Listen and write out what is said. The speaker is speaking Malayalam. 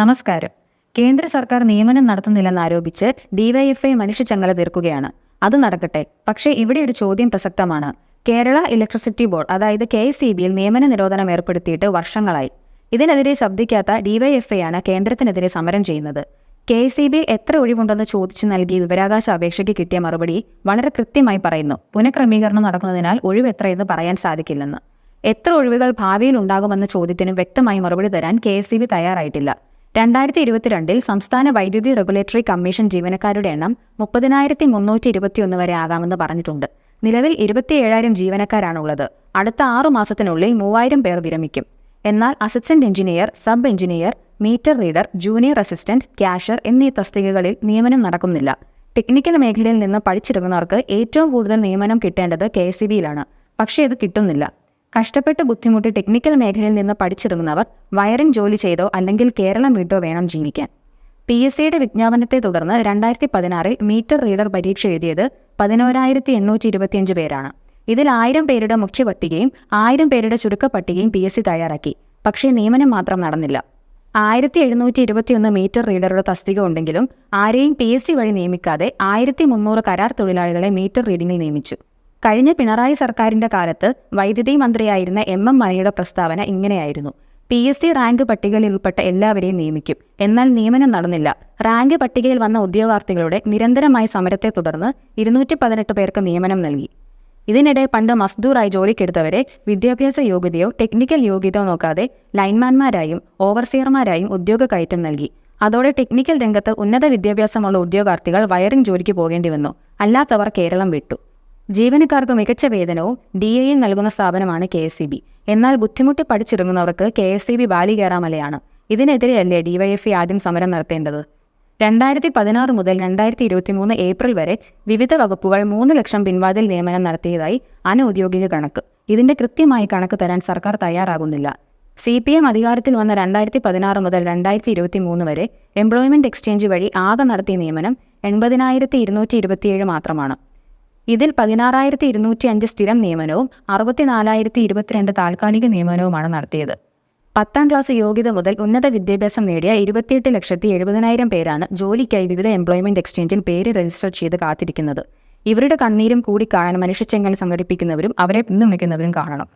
നമസ്കാരം. കേന്ദ്ര സർക്കാർ നിയമനം നടത്തുന്നില്ലെന്ന് ആരോപിച്ച് ഡിവൈഎഫ്ഐ മനുഷ്യച്ചങ്ങല തീർക്കുകയാണ്. അത് നടക്കട്ടെ. പക്ഷേ ഇവിടെ ഒരു ചോദ്യം പ്രസക്തമാണ്. കേരള ഇലക്ട്രിസിറ്റി ബോർഡ് അതായത് കെ എസ് ഇ ബിയിൽ നിയമന നിരോധനം ഏർപ്പെടുത്തിയിട്ട് വർഷങ്ങളായി. ഇതിനെതിരെ ശബ്ദിക്കാത്ത ഡിവൈഎഫ്ഐ ആണ് കേന്ദ്രത്തിനെതിരെ സമരം ചെയ്യുന്നത്. കെ എസ് ഇ ബി എത്ര ഒഴിവുണ്ടെന്ന് ചോദിച്ചു നൽകിയ വിവരാകാശ അപേക്ഷയ്ക്ക് കിട്ടിയ മറുപടി വളരെ കൃത്യമായി പറയുന്നു. പുനഃക്രമീകരണം നടക്കുന്നതിനാൽ ഒഴിവ് എത്രയെന്ന് പറയാൻ സാധിക്കില്ലെന്ന്. എത്ര ഒഴിവുകൾ ഭാവിയിൽ ഉണ്ടാകുമെന്ന ചോദ്യത്തിനും വ്യക്തമായി മറുപടി തരാൻ കെ എസ് ബി തയ്യാറായിട്ടില്ല. രണ്ടായിരത്തി ഇരുപത്തിരണ്ടിൽ സംസ്ഥാന വൈദ്യുതി റെഗുലേറ്ററി കമ്മീഷൻ ജീവനക്കാരുടെ എണ്ണം മുപ്പതിനായിരത്തി മുന്നൂറ്റി ഇരുപത്തിയൊന്ന് വരെ ആകാമെന്ന് പറഞ്ഞിട്ടുണ്ട്. നിലവിൽ ഇരുപത്തിയേഴായിരം ജീവനക്കാരാണുള്ളത്. അടുത്ത ആറു മാസത്തിനുള്ളിൽ മൂവായിരം പേർ വിരമിക്കും. എന്നാൽ assistant engineer sub engineer meter reader junior assistant cashier എന്നീ തസ്തികകളിൽ നിയമനം നടക്കുന്നില്ല. ടെക്നിക്കൽ മേഖലയിൽ നിന്ന് പഠിച്ചിറങ്ങുന്നവർക്ക് ഏറ്റവും കൂടുതൽ നിയമനം കിട്ടേണ്ടത് കെ എസ് പക്ഷേ ഇത് കിട്ടുന്നില്ല. കഷ്ടപ്പെട്ട് ബുദ്ധിമുട്ടി ടെക്നിക്കൽ മേഖലയിൽ നിന്ന് പഠിച്ചിറങ്ങുന്നവർ വയറിംഗ് ജോലി ചെയ്തോ അല്ലെങ്കിൽ കേരളം വിട്ടോ വേണം ജീവിക്കാൻ. പി എസ് സിയുടെ വിജ്ഞാപനത്തെ തുടർന്ന് രണ്ടായിരത്തി പതിനാറിൽ മീറ്റർ റീഡർ പരീക്ഷ എഴുതിയത് പതിനോരായിരത്തി എണ്ണൂറ്റി ഇരുപത്തിയഞ്ച് പേരാണ്. ഇതിൽ ആയിരം പേരുടെ മുഖ്യ പട്ടികയും ആയിരം പേരുടെ ചുരുക്ക പട്ടികയും പി എസ് സി തയ്യാറാക്കി. പക്ഷേ നിയമനം മാത്രം നടന്നില്ല. ആയിരത്തി എഴുന്നൂറ്റി ഇരുപത്തിയൊന്ന് മീറ്റർ റീഡറുടെ തസ്തിക ഉണ്ടെങ്കിലും ആരെയും പി എസ് സി വഴി നിയമിക്കാതെ ആയിരത്തി മുന്നൂറ് കരാർ തൊഴിലാളികളെ മീറ്റർ റീഡിംഗിൽ നിയമിച്ചു. കഴിഞ്ഞ പിണറായി സർക്കാരിന്റെ കാലത്ത് വൈദ്യുതി മന്ത്രിയായിരുന്ന എം എം മണിയുടെ പ്രസ്താവന ഇങ്ങനെയായിരുന്നു. പി എസ് സി റാങ്ക് പട്ടികയിൽ ഉൾപ്പെട്ട എല്ലാവരെയും നിയമിക്കും. എന്നാൽ നിയമനം നടന്നില്ല. റാങ്ക് പട്ടികയിൽ വന്ന ഉദ്യോഗാർത്ഥികളുടെ നിരന്തരമായ സമരത്തെ തുടർന്ന് ഇരുന്നൂറ്റി പതിനെട്ട് പേർക്ക് നിയമനം നൽകി. ഇതിനിടെ പണ്ട് മസ്ദൂറായി ജോലിക്കെടുത്തവരെ വിദ്യാഭ്യാസ യോഗ്യതയോ ടെക്നിക്കൽ യോഗ്യതയോ നോക്കാതെ ലൈൻമാൻമാരായും ഓവർസിയർമാരായും ഉദ്യോഗ കയറ്റം നൽകി. അതോടെ ടെക്നിക്കൽ രംഗത്ത് ഉന്നത വിദ്യാഭ്യാസമുള്ള ഉദ്യോഗാർത്ഥികൾ വയറിംഗ് ജോലിക്ക് പോകേണ്ടി വന്നു. അല്ലാത്തവർ കേരളം വിട്ടു. ജീവനക്കാർക്ക് മികച്ച വേതനവും ഡി എയിൽ നൽകുന്ന സ്ഥാപനമാണ് കെ എസ് സി ബി എന്നാൽ ബുദ്ധിമുട്ടി പഠിച്ചിറങ്ങുന്നവർക്ക് കെ എസ് സി ബി ബാലികേറാമലയാണ് ഇതിനെതിരെയല്ലേ ഡിവൈഎഫ്ഇ ആദ്യം സമരം നടത്തേണ്ടത്? രണ്ടായിരത്തി പതിനാറ് മുതൽ രണ്ടായിരത്തി ഇരുപത്തി മൂന്ന് ഏപ്രിൽ വരെ വിവിധ വകുപ്പുകൾ മൂന്ന് ലക്ഷം പിൻവാതിൽ നിയമനം നടത്തിയതായി അനൌദ്യോഗിക കണക്ക്. ഇതിന്റെ കൃത്യമായി കണക്ക് തരാൻ സർക്കാർ തയ്യാറാകുന്നില്ല. സി പി എം അധികാരത്തിൽ വന്ന രണ്ടായിരത്തി പതിനാറ് മുതൽ രണ്ടായിരത്തി ഇരുപത്തി മൂന്ന് വരെ എംപ്ലോയ്മെന്റ് എക്സ്ചേഞ്ച് വഴി ആകെ നടത്തിയ നിയമനം എൺപതിനായിരത്തി ഇരുന്നൂറ്റി ഇരുപത്തിയേഴ് മാത്രമാണ്. ഇതിൽ പതിനാറായിരത്തി ഇരുന്നൂറ്റി അഞ്ച് സ്ഥിരം നിയമനവും അറുപത്തിനാലായിരത്തി ഇരുപത്തിരണ്ട് താൽക്കാലിക നിയമനവുമാണ് നടത്തിയത്. പത്താം ക്ലാസ് യോഗ്യത മുതൽ ഉന്നത വിദ്യാഭ്യാസം നേടിയ ഇരുപത്തിയെട്ട് ലക്ഷത്തി എഴുപതിനായിരം പേരാണ് ജോലിക്കായി വിവിധ എംപ്ലോയ്മെന്റ് എക്സ്ചേഞ്ചിൽ പേര് രജിസ്റ്റർ ചെയ്ത് കാത്തിരിക്കുന്നത്. ഇവരുടെ കണ്ണീരും കൂടി കാണാൻ മനുഷ്യച്ചെങ്ങൽ സംഘടിപ്പിക്കുന്നവരും അവരെ പിന്തുണയ്ക്കുന്നവരും കാണണം.